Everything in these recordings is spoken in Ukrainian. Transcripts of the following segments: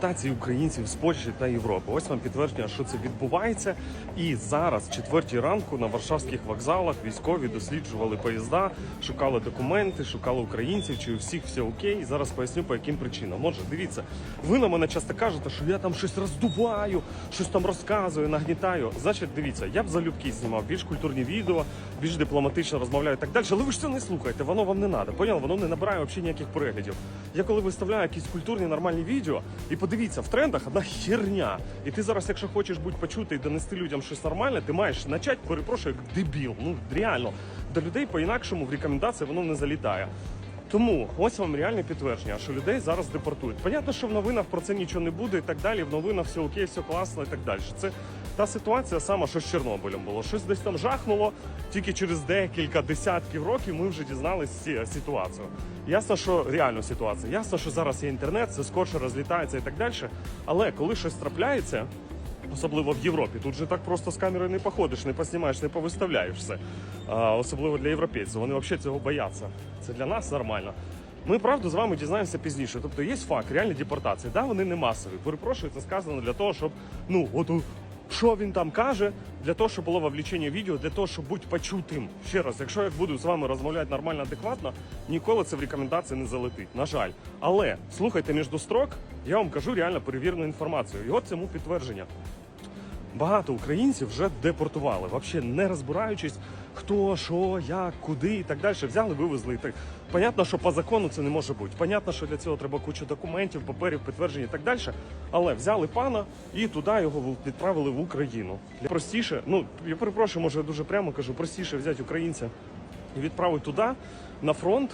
депортації українців з Польщі та Європи. Ось вам підтвердження, що це відбувається. І зараз, четвертій ранку, на варшавських вокзалах військові досліджували поїзда, шукали документи, шукали українців, чи у всіх все окей. Зараз поясню по яким причинам. Отже, дивіться, ви на мене часто кажете, що я там щось роздуваю, щось там розказую, нагнітаю. Значить, дивіться, я б залюбки знімав більш культурні відео, більш дипломатично розмовляю і так далі. Але ви ж це не слухаєте, воно вам не треба. Поняли? Воно не набирає взагалі ніяких переглядів. Я коли виставляю якісь культурні нормальні відео, і подивіться, в трендах одна херня. І ти зараз, якщо хочеш бути почути і донести людям щось нормальне, ти маєш почати, перепрошую, як дебіл. Ну реально, до людей по-інакшому в рекомендації воно не залітає. Тому ось вам реальне підтвердження, що людей зараз депортують. Понятно, що в новинах про це нічого не буде і так далі. В новинах все окей, все класно і так далі. Це та ситуація сама, що з Чорнобилем було. Щось десь там жахнуло. Тільки через декілька десятків років ми вже дізналися ситуацію. Ясно, що реальну ситуацію. Ясно, що зараз є інтернет, все скорше розлітається і так далі. Але коли щось трапляється, Особливо в Європі. Тут же так просто з камерою не походиш, не поснімаєш, не повиставляєш все. А, особливо для європейців. Вони взагалі цього бояться. Це для нас нормально. Ми правду з вами дізнаємося пізніше. Тобто є факт реальні депортації. Да, вони не масові. Перепрошую, це сказано для того, щоб ну от що він там каже, для того, щоб було вовлечення відео, для того, щоб бути почутим. Ще раз, якщо я буду з вами розмовляти нормально, адекватно, ніколи це в рекомендації не залетить. На жаль. Але слухайте між строк, я вам кажу реально перевірену інформацію. І от цьому підтвердження. Багато українців вже депортували, взагалі не розбираючись, хто, що, як, куди і так далі. Взяли, вивезли. Так. Понятно, що по закону це не може бути. Понятно, що для цього треба кучу документів, паперів, підтверджень і так далі. Але взяли пана і туди його відправили в Україну. Простіше, ну я перепрошую, може я дуже прямо кажу, простіше взяти українця і відправити туди на фронт,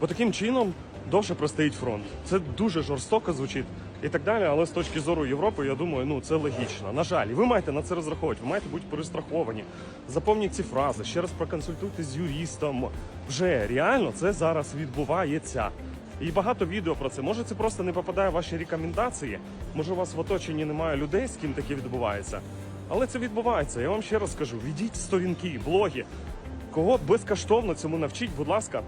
Бо таким чином довше простоїть фронт. Це дуже жорстоко звучить і так далі. Але з точки зору Європи, я думаю, ну це логічно. На жаль, ви маєте на це розраховувати. Ви маєте бути перестраховані. Запомніть ці фрази, ще раз проконсультуйтесь з юристом. Вже реально це зараз відбувається. І багато відео про це. Може, це просто не попадає в ваші рекомендації. Може, у вас в оточенні немає людей, з ким таке відбувається. Але це відбувається. Я вам ще раз скажу: ведіть сторінки, блоги. Кого безкоштовно цьому навчіть, будь ласка,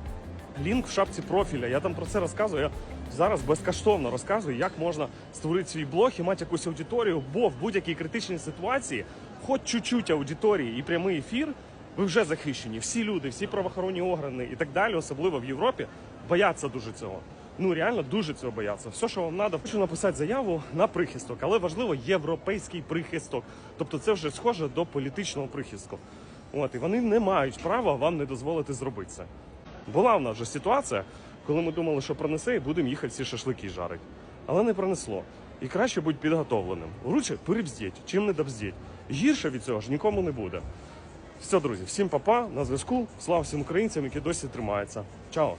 лінк в шапці профіля. Я там про це розказую. Я зараз безкоштовно розказую, як можна створити свій блог і мати якусь аудиторію, бо в будь-якій критичній ситуації, хоч чуть-чуть аудиторії і прямий ефір, ви вже захищені. Всі люди, всі правоохоронні органи і так далі, особливо в Європі, бояться дуже цього. Ну реально дуже цього бояться. Все, що вам треба, хочу написати заяву на прихисток, але важливо європейський прихисток. Тобто це вже схоже до політичного прихистку. От і вони не мають права вам не дозволити зробити це. Була в нас вже ситуація, коли ми думали, що пронесе, і будемо їхати всі шашлики жарити. Але не пронесло. І краще бути підготовленим. Лучше перебздіть, чим не добздіть. Гірше від цього ж нікому не буде. Все, друзі, всім папа, на зв'язку. Слава всім українцям, які досі тримаються. Чао!